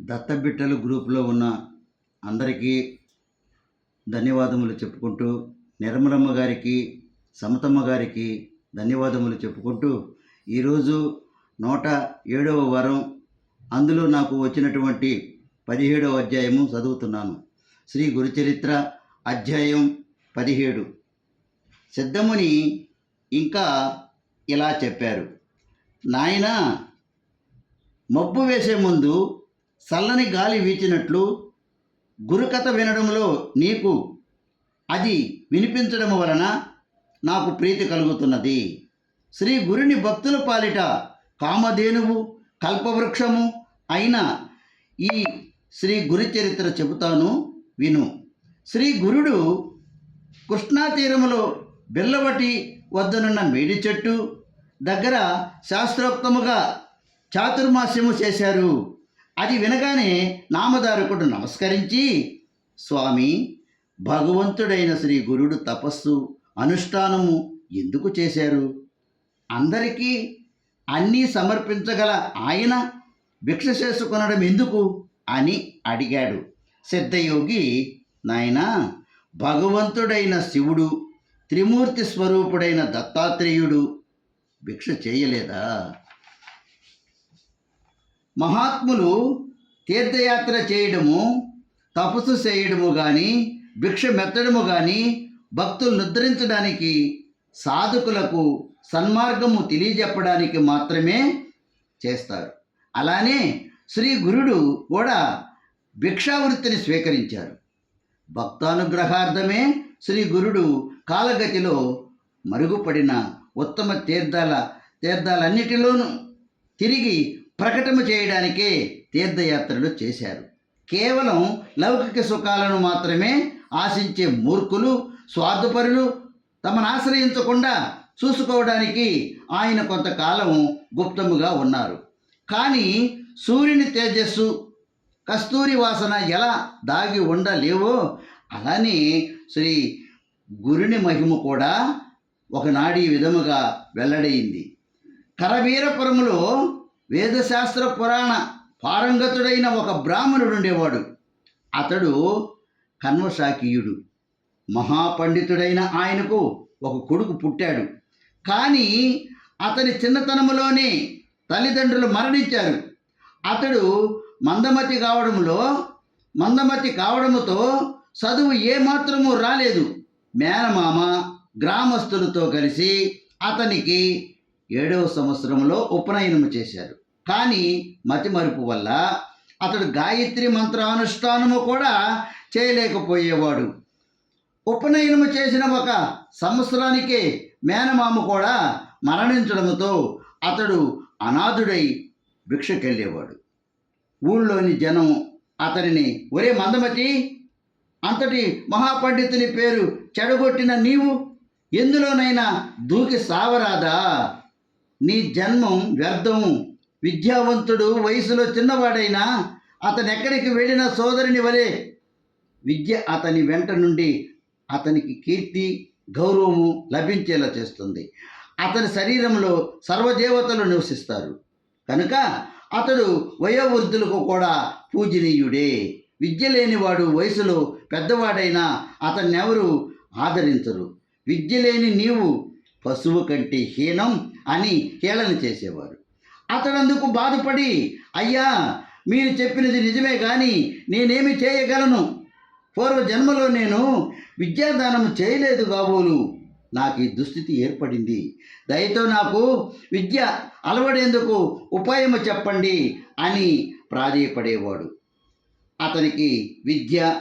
దత్తబిట్టలు గ్రూపులో ఉన్న అందరికీ ధన్యవాదములు చెప్పుకుంటూ నిర్మలమ్మ గారికి సమతమ్మ గారికి ధన్యవాదములు చెప్పుకుంటూ ఈరోజు నూట ఏడవ వారం అందులో నాకు వచ్చినటువంటి పదిహేడవ అధ్యాయము చదువుతున్నాను. శ్రీ గురుచరిత్ర అధ్యాయం పదిహేడు. సిద్ధముని ఇంకా ఇలా చెప్పారు. నాయన మబ్బు వేసే ముందు చల్లని గాలి వీచినట్లు గురుకథ వినడంలో నీకు అది వినిపించడం వలన నాకు ప్రీతి కలుగుతున్నది. శ్రీ గురుని భక్తుల పాలిట కామధేనువు కల్పవృక్షము అయిన ఈ శ్రీ గురు చరిత్ర చెబుతాను విను. శ్రీ గురుడు కృష్ణా తీరములో బెల్లవటి వద్దనున్న మేడి చెట్టు దగ్గర శాస్త్రోక్తముగా చాతుర్మాస్యము చేశారు. అది వినగానే నామధారకుడు నమస్కరించి స్వామి భగవంతుడైన శ్రీ గురుడు తపస్సు అనుష్ఠానము ఎందుకు చేశారు? అందరికీ అన్నీ సమర్పించగల ఆయన భిక్ష చేసుకునడం ఎందుకు? అని అడిగాడు. సిద్ధయోగి నాయనా భగవంతుడైన శివుడు త్రిమూర్తి స్వరూపుడైన దత్తాత్రేయుడు భిక్ష చేయలేదా? మహాత్ములు తీర్థయాత్ర చేయడము తపస్సు చేయడము కానీ భిక్ష మెత్తడము కానీ భక్తులు నిద్రించడానికి సాధకులకు సన్మార్గము తెలియజెప్పడానికి మాత్రమే చేస్తారు. అలానే శ్రీ గురుడు కూడా భిక్షావృత్తిని స్వీకరించారు. భక్తానుగ్రహార్థమే శ్రీ గురుడు కాలగతిలో మరుగుపడిన ఉత్తమ తీర్థాల తీర్థాలన్నిటిలోనూ తిరిగి ప్రకటన చేయడానికే తీర్థయాత్రలు చేశారు. కేవలం లౌకిక సుఖాలను మాత్రమే ఆశించే మూర్ఖులు స్వార్థపరులు తమను ఆశ్రయించకుండా చూసుకోవడానికి ఆయన కొంతకాలం గుప్తముగా ఉన్నారు. కానీ సూర్యుని తేజస్సు కస్తూరి వాసన ఎలా దాగి ఉండలేవో అలానే శ్రీ గురుని మహిమ కూడా ఒకనాడు ఈ విధముగా వెల్లడైంది. కరవీరపురములో వేదశాస్త్ర పురాణ పారంగతుడైన ఒక బ్రాహ్మణుడు ఉండేవాడు. అతడు కన్వశాకీయుడు మహాపండితుడైన ఆయనకు ఒక కొడుకు పుట్టాడు. కానీ అతని చిన్నతనములోనే తల్లిదండ్రులు మరణించారు. అతడు మందమతి కావడంలో మందమతి కావడముతో చదువు ఏమాత్రము రాలేదు. మేనమామ గ్రామస్తులతో కలిసి అతనికి ఏడవ సంవత్సరంలో ఉపనయనము చేశారు. కానీ మతిమరుపు వల్ల అతడు గాయత్రి మంత్రానుష్ఠానము కూడా చేయలేకపోయేవాడు. ఉపనయనము చేసిన ఒక సంవత్సరానికే మేనమామ కూడా మరణించడంతో అతడు అనాథుడై భిక్షకెళ్ళేవాడు. ఊళ్ళోని జనం అతనిని ఒరే మందమతి అంతటి మహాపండితుని పేరు చెడగొట్టిన నీవు ఎందులోనైనా దూకి సావరాదా? నీ జన్మం వ్యర్థం. విద్యావంతుడు వయసులో చిన్నవాడైనా అతను ఎక్కడికి వెళ్ళిన సోదరుని వలె విద్య అతని వెంట నుండి అతనికి కీర్తి గౌరవము లభించేలా చేస్తుంది. అతని శరీరంలో సర్వదేవతలు నివసిస్తారు. కనుక అతడు వయోవృద్ధులకు కూడా పూజనీయుడే. విద్య లేనివాడు వయసులో పెద్దవాడైనా అతన్నెవరు ఆదరించరు. విద్య లేని నీవు పశువు కంటే హీనం అని హేళన చేసేవారు. అతడందుకు బాధపడి అయ్యా మీరు చెప్పినది నిజమే కానీ నేనేమి చేయగలను? పూర్వ జన్మలో నేను విద్యాదానం చేయలేదు కాబోలు నాకు ఈ దుస్థితి ఏర్పడింది. దయతో నాకు విద్య అలవడేందుకు ఉపాయము చెప్పండి అని ప్రాధేయపడేవాడు. అతనికి విద్య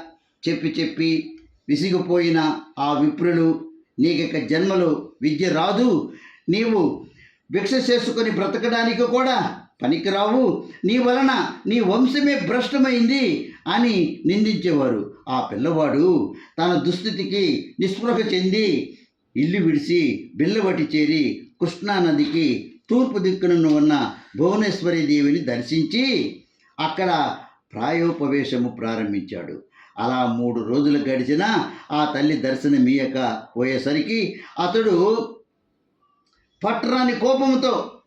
చెప్పి చెప్పి విసిగిపోయిన ఆ విప్రులు నీకిక జన్మలో విద్య రాదు. నీవు భిక్ష చేసుకొని బ్రతకడానికి కూడా పనికిరావు. నీ వలన నీ వంశమే భ్రష్టమైంది అని నిందించేవారు. ఆ పిల్లవాడు తన దుస్థితికి నిస్పృహ చెంది ఇల్లు విడిచి బిల్లవటి చేరి కృష్ణానదికి తూర్పు దిక్కున ఉన్న భువనేశ్వరి దేవిని దర్శించి అక్కడ ప్రాయోపవేశము ప్రారంభించాడు. అలా మూడు రోజులు గడిచిన ఆ తల్లి దర్శనమీయక పోయేసరికి అతడు పట్టరాని కోపంతో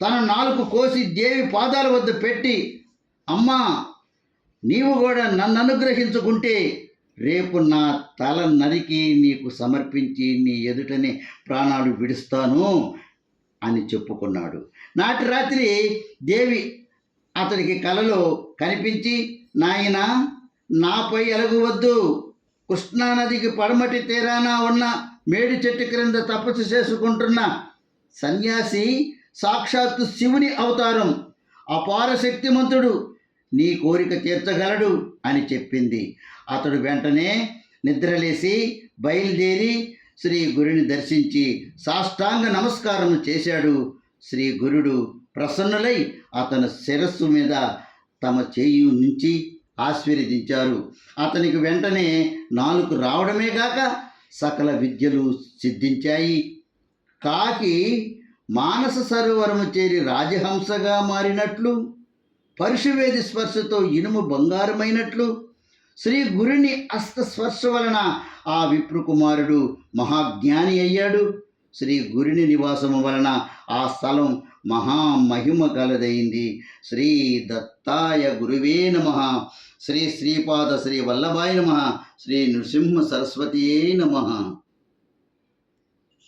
తన నాలుగు కోసి దేవి పాదాల వద్ద పెట్టి అమ్మా నీవు కూడా నన్ను అనుగ్రహించుకుంటే రేపు నా తల నరికి నీకు సమర్పించి నీ ఎదుటనే ప్రాణాలు విడుస్తాను అని చెప్పుకున్నాడు. నాటి రాత్రి దేవి అతడికి కలలో కనిపించి నాయన నాపై ఎలగవద్దు కృష్ణానదికి పడమటి తీరాన ఉన్న మేడి చెట్టు క్రింద తపస్సు చేసుకుంటున్న సన్యాసి సాక్షాత్తు శివుని అవతారం. అపార శక్తిమంతుడు నీ కోరిక తీర్చగలడు అని చెప్పింది. అతడు వెంటనే నిద్రలేసి బయలుదేరి శ్రీ గురుని దర్శించి సాష్టాంగ నమస్కారం చేశాడు. శ్రీ గురుడు ప్రసన్నులై అతని శిరస్సు మీద తమ చేయి నుంచి ఆశీర్వదించారు. అతనికి వెంటనే నాలుగు రావడమే కాక సకల విద్యలు సిద్ధించాయి. కాకి మానస సరోవరము చేరి రాజహంసగా మారినట్లు పరుషువేది స్పర్శతో ఇనుము బంగారమైనట్లు శ్రీ గురుని అస్త స్పర్శ వలన ఆ విప్రుకుమారుడు మహాజ్ఞాని అయ్యాడు. శ్రీ గురుని నివాసము వలన ఆ స్థలం మహామహిమ కలదైంది. శ్రీ దత్తాయ గురువే నమ. శ్రీ శ్రీపాద శ్రీ వల్లభాయ నమ. శ్రీ నృసింహ సరస్వతియే నమ.